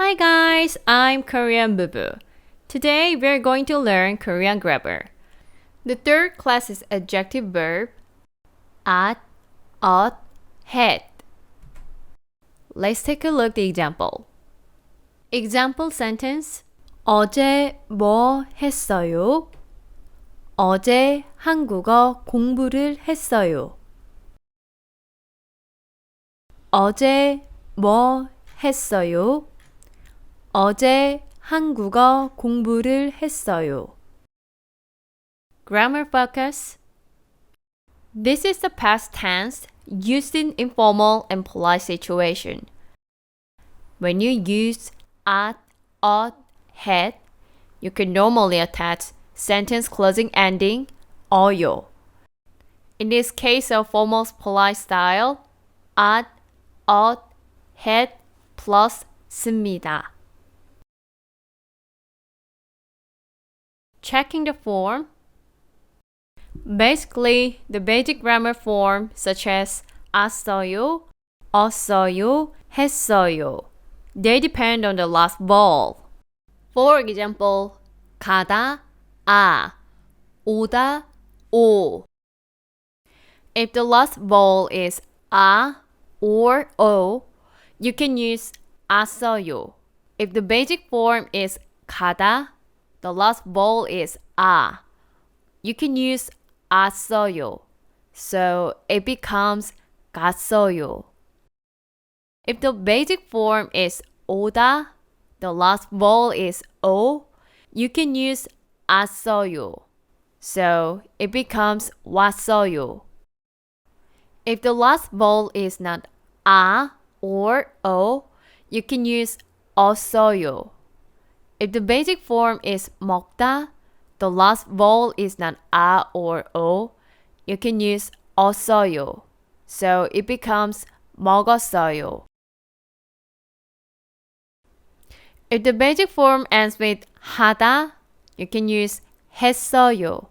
Hi guys, I'm Korean Bubu. Today we're going to learn Korean grammar. The third class is adjective verb at, ought, had. Let's take a look at the example. Example sentence 어제 뭐 했어요? 어제 한국어 공부를 했어요. 어제 뭐 했어요? 어제 한국어 공부를 했어요. Grammar focus. This is the past tense used in informal and polite situation. When you use at, ought, had, you can normally attach sentence closing ending 어요. In this case of formal polite style, at, ought, had plus 씁니다. Checking the form. Basically, the basic grammar form such as 왔어요, 없어요, 했어요. They depend on the last vowel. For example, 가다, 아, 오다, 오. If the last vowel is a or o, you can use 왔어요. If the basic form is 가다, the last vowel is a. You can use asoyo, so it becomes gasoyo. If the basic form is oda, the last vowel is o, you can use asoyo, so it becomes wasoyo. If the last vowel is not a or o, you can use osoyo. If the basic form is 먹다, the last vowel is not a or o, you can use 없어요. So it becomes 먹었어요. If the basic form ends with 하다, you can use 했어요.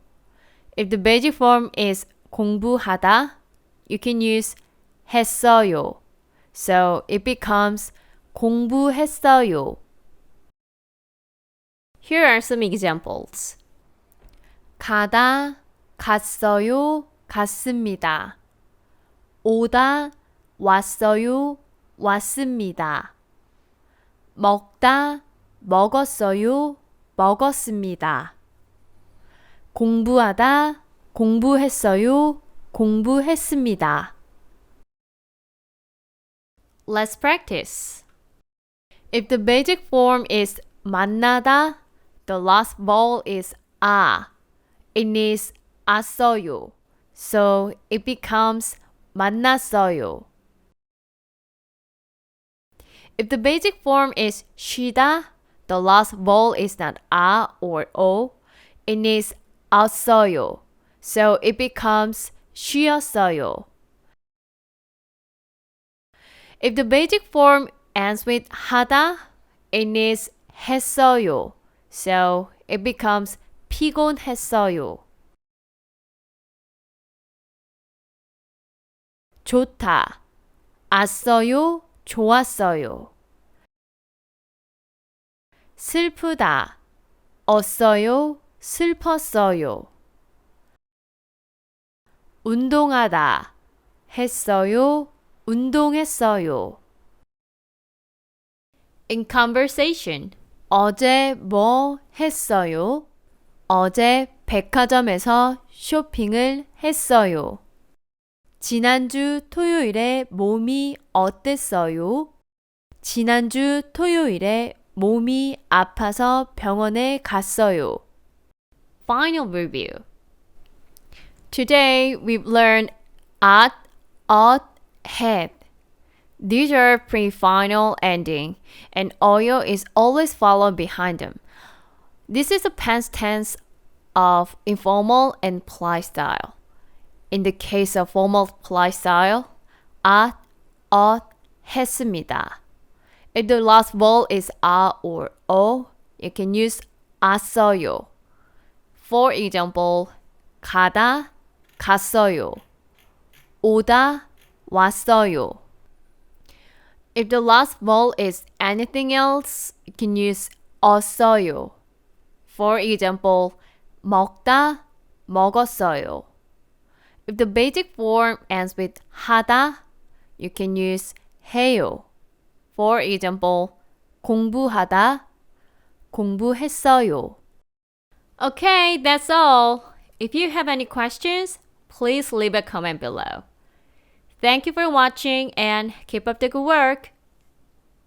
If the basic form is 공부하다, you can use 했어요. So it becomes 공부했어요. Here are some examples. 가다, 갔어요, 갔습니다. 오다, 왔어요, 왔습니다. 먹다, 먹었어요, 먹었습니다. 공부하다, 공부했어요, 공부했습니다. Let's practice. If the basic form is 만나다, the last vowel is a. It needs 왔어요. So it becomes 만났어요. If the basic form is 쉬다, the last vowel is not a or o. It needs 왔어요. So it becomes 쉬었어요. If the basic form ends with 하다, it needs 했어요. So it becomes 피곤했어요. 좋다. 왔어요. 좋았어요. 슬프다. 없어요. 슬펐어요. 운동하다. 했어요. 운동했어요. In conversation. 어제 뭐 했어요? 어제 백화점에서 쇼핑을 했어요. 지난주 토요일에 몸이 어땠어요? 지난주 토요일에 몸이 아파서 병원에 갔어요. Final review. Today we've learned at, ought, had. These are pre-final ending, and oyo is always followed behind them. This is the past tense of informal and polite style. In the case of formal polite style, at, ought, 했습니다. If the last vowel is a or o, you can use 왔어요. For example, 가다, 갔어요. 오다, 왔어요. If the last vowel is anything else, you can use 어써요. For example, 먹다, 먹었어요. If the basic form ends with 하다, you can use 해요. For example, 공부하다, 공부했어요. Okay, that's all. If you have any questions, please leave a comment below. Thank you for watching and keep up the good work.